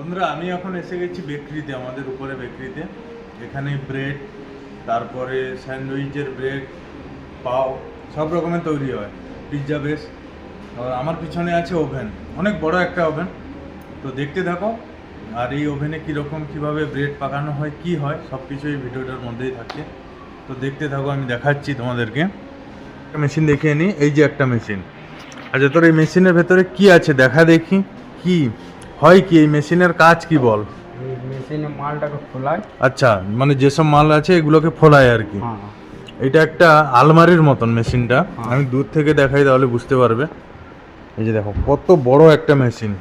বন্ধুরা, আমি এখন এসে গেছি বেকরিতে, আমাদের উপরে বেকরিতে। এখানে ব্রেড, তারপরে স্যান্ডউইচের ব্রেড, পাও, সব রকমের তৈরি হয়। পিৎজা বেস আর আমার পিছনে আছে ওভেন। অনেক বড় একটা ওভেন। তো দেখতে থাকো, আর এই ওভেনে কীরকম, কীভাবে ব্রেড পাকানো হয়, কি হয়, সব কিছু এই ভিডিওটার মধ্যেই থাকছে। তো দেখতে থাকো, আমি দেখাচ্ছি তোমাদেরকে। একটা মেশিন দেখিয়ে নিই। এই যে একটা মেশিন। আচ্ছা তোর এই মেশিনের ভেতরে কি আছে, দেখা দেখি। কি? হয় কি? এই মেশিনের কাজ কি বল? মেশিনে মালটাকে খোলায় আচ্ছা মানে যেসব মাল আছে এগুলোকে ফোলায় আর কি। হ্যাঁ। এটা একটা আলমারির মতন মেশিনটা। হ্যাঁ। আমি দূর থেকে দেখাই তাহলে বুঝতে পারবে। এই যে দেখো কত বড় একটা মেশিন।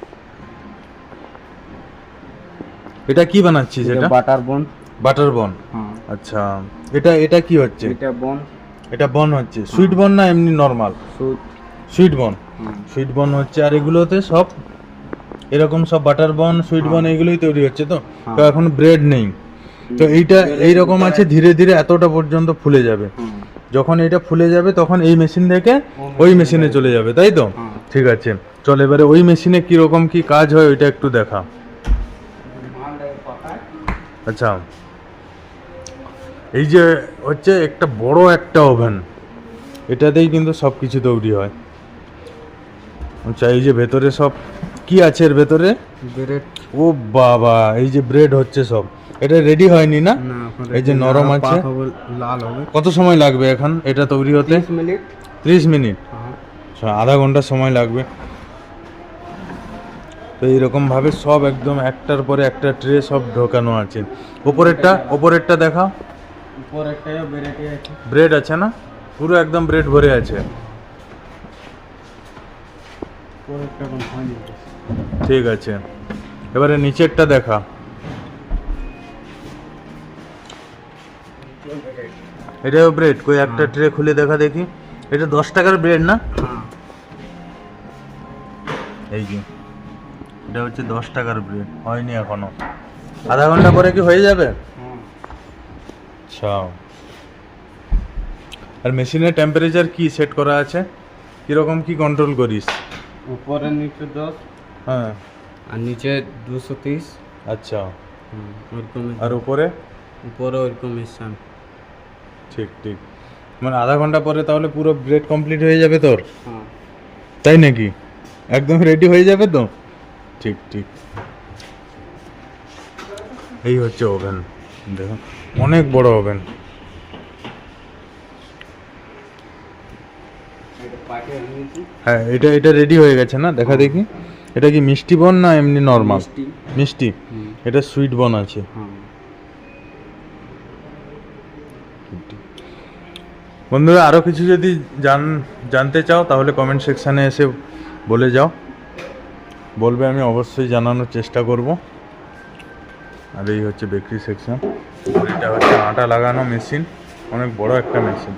এটা কি বানাচ্ছিস এটা বাটার বন। বাটার বন। হ্যাঁ। আচ্ছা এটা এটা কি হচ্ছে? এটা বন। এটা বন হচ্ছে। সুইট বন না এমনি নর্মাল? সুইট। বন। সুইট বন হচ্ছে আর এগুলোতে সব এরকম সব বাটার বন সুইট বন এগুলোই তৈরি হচ্ছে তো? হ্যাঁ। তো এখন ব্রেড নেই। তো এইটা এইরকম আছে ধীরে ধীরে এতটা পর্যন্ত ফুলে যাবে। যখন এটা ফুলে যাবে তখন এই মেশিন থেকে ওই মেশিনে চলে যাবে তাই তো। ঠিক আছে। চল এবারে ওই মেশিনে কীরকম কি কাজ হয় ওইটা একটু দেখা। আচ্ছা। এই যে হচ্ছে একটা বড় একটা ওভেন এটাতেই কিন্তু সব কিছু তৈরি হয়। আচ্ছা এই যে ভেতরে সব কি আছে এর ভেতরে? ব্রেড। ও বাবা এই যে ব্রেড হচ্ছে সব। এটা রেডি হয়নি না? এই যে নরম আছে। লাল হবে। কত সময় লাগবে এখন এটা তৈরি হতে? 30 মিনিট। ত্রিশ মিনিট? হ্যাঁ। আচ্ছা আধা ঘণ্টা সময় লাগবে। তো এইরকম ভাবে সব একদম একটার পরে একটা ট্রে সব ঢোকানো আছে। ওপরেরটা ওপরেরটা দেখা ব্রেড আছে। না? পুরো একদম ব্রেড ভরে আছে। ঠিক আছে। এবারে নিচেরটা দেখা। এটাও ব্রেড কই একটা ট্রে খুলে দেখা দেখি। এটা দশ টাকার ব্রেড না? এই যে। এটা হচ্ছে দশ টাকার ব্রেড হয়নি এখনও। আধা ঘণ্টা পরে কি হয়ে যাবে? আচ্ছা আর মেশিনের টেম্পারেচার কি সেট করা আছে? কীরকম কি কন্ট্রোল করিস? উপরে নিচে দশ হ্যাঁ। আর নিচে দুশো তিরিশ। আচ্ছা। ওরকম আর উপরে? উপরে ওরকম স্থান ঠিক ঠিক। মানে আধা ঘণ্টা পরে তাহলে পুরো ব্রেড কমপ্লিট হয়ে যাবে তোর? হ্যাঁ। তাই নাকি? একদম রেডি হয়ে যাবে তো? ঠিক ঠিক। এই হচ্ছে ওভেন দেখো অনেক বড় ওভেন হ্যাঁ এটা এটা রেডি হয়ে গেছে না? দেখা দেখি। এটা কি মিষ্টি বন না এমনি নর্মাল মিষ্টি। মিষ্টি। এটা সুইট বন আছে। বন্ধুরা আরও কিছু যদি জান জানতে চাও তাহলে কমেন্ট সেকশানে এসে বলে যাও। বলবে আমি অবশ্যই জানানোর চেষ্টা করব। আর এই হচ্ছে বেকরি সেকশন এটা হচ্ছে আটা লাগানো মেশিন অনেক বড় একটা মেশিন